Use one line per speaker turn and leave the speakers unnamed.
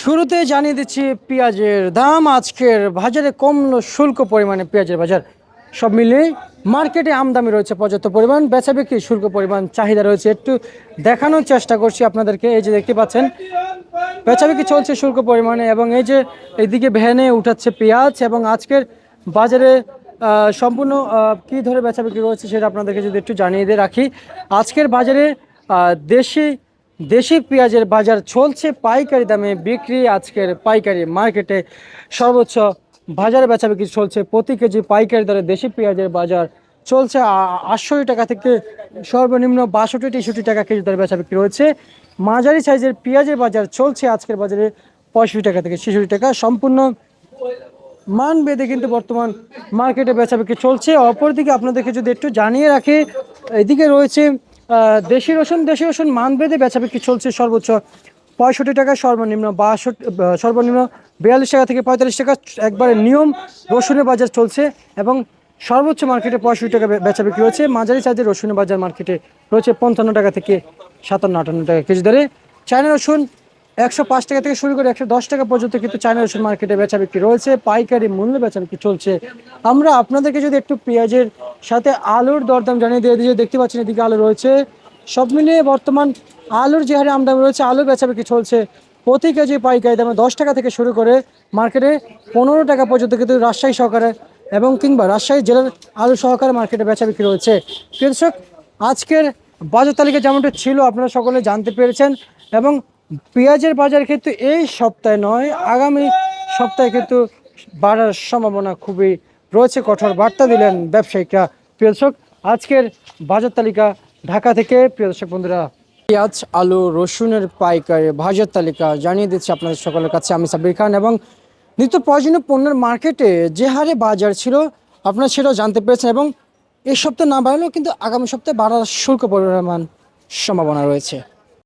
শুরুতে জানিয়ে দিচ্ছি পেঁয়াজের দাম। আজকের বাজারে কমলো শুল্ক পরিমাণে পেঁয়াজের বাজার। সব মিলিয়ে মার্কেটে আমদামি রয়েছে পর্যাপ্ত পরিমাণ বেচা বিক্রি শুল্ক পরিমাণ, চাহিদা রয়েছে একটু দেখানোর চেষ্টা করছি আপনাদেরকে। এই যে দেখতে পাচ্ছেন বেচা বিক্রি চলছে শুল্ক পরিমাণে এবং এই যে এইদিকে ভ্যানে উঠাচ্ছে পেঁয়াজ এবং আজকের বাজারে সম্পূর্ণ কি ধরে বেচা বিক্রি রয়েছে সেটা আপনাদেরকে যদি একটু জানিয়ে দিয়ে রাখি। আজকের বাজারে দেশি দেশি পেঁয়াজের বাজার চলছে পাইকারি দামে বিক্রি। আজকের পাইকারি মার্কেটে সর্বোচ্চ বাজারে বেচা বিক্রি চলছে। প্রতি কেজি পাইকারি দরে দেশি পেঁয়াজের বাজার চলছে আটষট্টি টাকা থেকে সর্বনিম্ন বাষট্টি, তেষট্টি টাকা কেজি দরে বেচা বিক্রি রয়েছে মাঝারি সাইজের পেঁয়াজের বাজার চলছে আজকের বাজারে পঁয়ষট্টি টাকা থেকে ছেষট্টি টাকা। সম্পূর্ণ মান বেঁধে কিন্তু বর্তমান মার্কেটে বেচা বিক্রি চলছে। অপরদিকে আপনাদেরকে যদি একটু জানিয়ে রাখি, এদিকে রয়েছে দেশি রসুন দেশি রসুন মান বেঁধে বেচা বিক্রি চলছে সর্বোচ্চ পঁয়ষট্টি টাকা, সর্বনিম্ন বাষট্টি সর্বনিম্ন বিয়াল্লিশ টাকা থেকে পঁয়তাল্লিশ টাকা, একবারে নিয়ম রসুনের বাজার চলছে এবং সর্বোচ্চ মার্কেটে পঁয়ষট্টি টাকা বেচা বিক্রি হচ্ছে মাঝারি সাইজের রসুনের বাজার মার্কেটে রয়েছে পঞ্চান্ন টাকা থেকে সাতান্ন, আটান্ন টাকা কেজি দরে। চায়না রসুন একশো পাঁচ টাকা থেকে শুরু করে একশো দশ টাকা পর্যন্ত কিন্তু চায়না রসুন মার্কেটে বেচা বিক্রি রয়েছে, পাইকারি মূল্যে বেচা বিক্রি চলছে। আমরা আপনাদেরকে যদি একটু পেঁয়াজের সাথে আলুর দরদাম জানিয়ে দিয়ে দিয়ে দেখতে পাচ্ছেন এদিকে আলু রয়েছে। সব মিলিয়ে বর্তমান আলুর যে হারে আমদানি রয়েছে আলু বেচা বিক্রি চলছে প্রতি কেজি পাইকারি দামে দশ টাকা থেকে শুরু করে মার্কেটে পনেরো টাকা পর্যন্ত কিন্তু রাজশাহী সহকারে এবং কিংবা রাজশাহী জেলার আলু সহকারে মার্কেটে বেচা বিক্রি রয়েছে কৃষক আজকের বাজার তালিকা যেমনটা ছিল, আপনারা সকলে জানতে পেরেছেন এবং পেঁয়াজের বাজার কিন্তু এই সপ্তাহে নয়, আগামী সপ্তাহে কিন্তু বাড়ার সম্ভাবনা খুবই রয়েছে, কঠোর বার্তা দিলেন ব্যবসায়িকরা। প্রিয় আজকের বাজার তালিকা ঢাকা থেকে। প্রিয় বন্ধুরা, পেঁয়াজ, আলু, রসুনের পাইকারি বাজার তালিকা জানিয়ে দিচ্ছি আপনাদের সকলের কাছে আমি সাবির খান এবং নিত্য প্রয়োজনীয় পণ্যের মার্কেটে যে হারে বাজার ছিল আপনারা সেটাও জানতে পেরেছেন এবং এই সপ্তাহে না বাড়লেও কিন্তু আগামী সপ্তাহে বাড়ার শুল্ক পরিমাণ সম্ভাবনা রয়েছে।